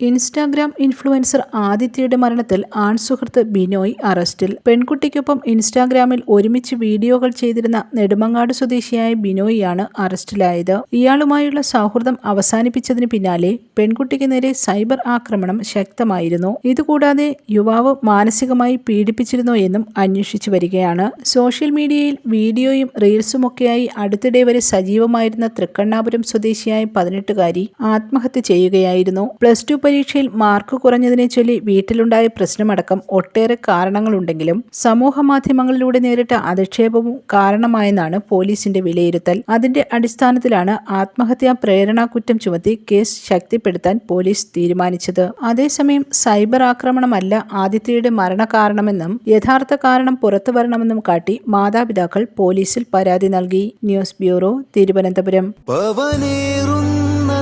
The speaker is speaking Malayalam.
ഇൻസ്റ്റാഗ്രാം ഇൻഫ്ലുവൻസർ ആദിത്യയുടെ മരണത്തിൽ ആൺസുഹൃത്ത് ബിനോയ് അറസ്റ്റിൽ. പെൺകുട്ടിക്കൊപ്പം ഇൻസ്റ്റാഗ്രാമിൽ ഒരുമിച്ച് വീഡിയോകൾ ചെയ്തിരുന്ന നെടുമങ്ങാട് സ്വദേശിയായ ബിനോയിയാണ് അറസ്റ്റിലായത്. ഇയാളുമായുള്ള സൗഹൃദം അവസാനിപ്പിച്ചതിന് പിന്നാലെ പെൺകുട്ടിക്ക് നേരെ സൈബർ ആക്രമണം ശക്തമായിരുന്നു. ഇതുകൂടാതെ യുവാവ് മാനസികമായി പീഡിപ്പിച്ചിരുന്നോ എന്നും അന്വേഷിച്ചു വരികയാണ്. സോഷ്യൽ മീഡിയയിൽ വീഡിയോയും റീൽസുമൊക്കെയായി അടുത്തിടെ വരെ സജീവമായിരുന്ന തൃക്കണ്ണാപുരം സ്വദേശിയായ പതിനെട്ടുകാരി ആത്മഹത്യ ചെയ്യുകയായിരുന്നു. പ്ലസ് ടു പരീക്ഷയിൽ മാർക്ക് കുറഞ്ഞതിനെ ചൊല്ലി വീട്ടിലുണ്ടായ പ്രശ്നമടക്കം ഒട്ടേറെ കാരണങ്ങളുണ്ടെങ്കിലും സമൂഹ മാധ്യമങ്ങളിലൂടെ നേരിട്ട അധിക്ഷേപവും കാരണമായെന്നാണ് പോലീസിന്റെ വിലയിരുത്തൽ. അതിന്റെ അടിസ്ഥാനത്തിലാണ് ആത്മഹത്യാ പ്രേരണാ കുറ്റം ചുമത്തി കേസ് ശക്തിപ്പെടുത്താൻ പോലീസ് തീരുമാനിച്ചത്. അതേസമയം സൈബർ ആക്രമണമല്ല ആദിത്യയുടെ മരണകാരണമെന്നും യഥാർത്ഥ കാരണം പുറത്തു വരണമെന്നും കാട്ടി മാതാപിതാക്കൾ പോലീസിൽ പരാതി നൽകി. News bureau Thiruvananthapuram. പവനേറുന്ന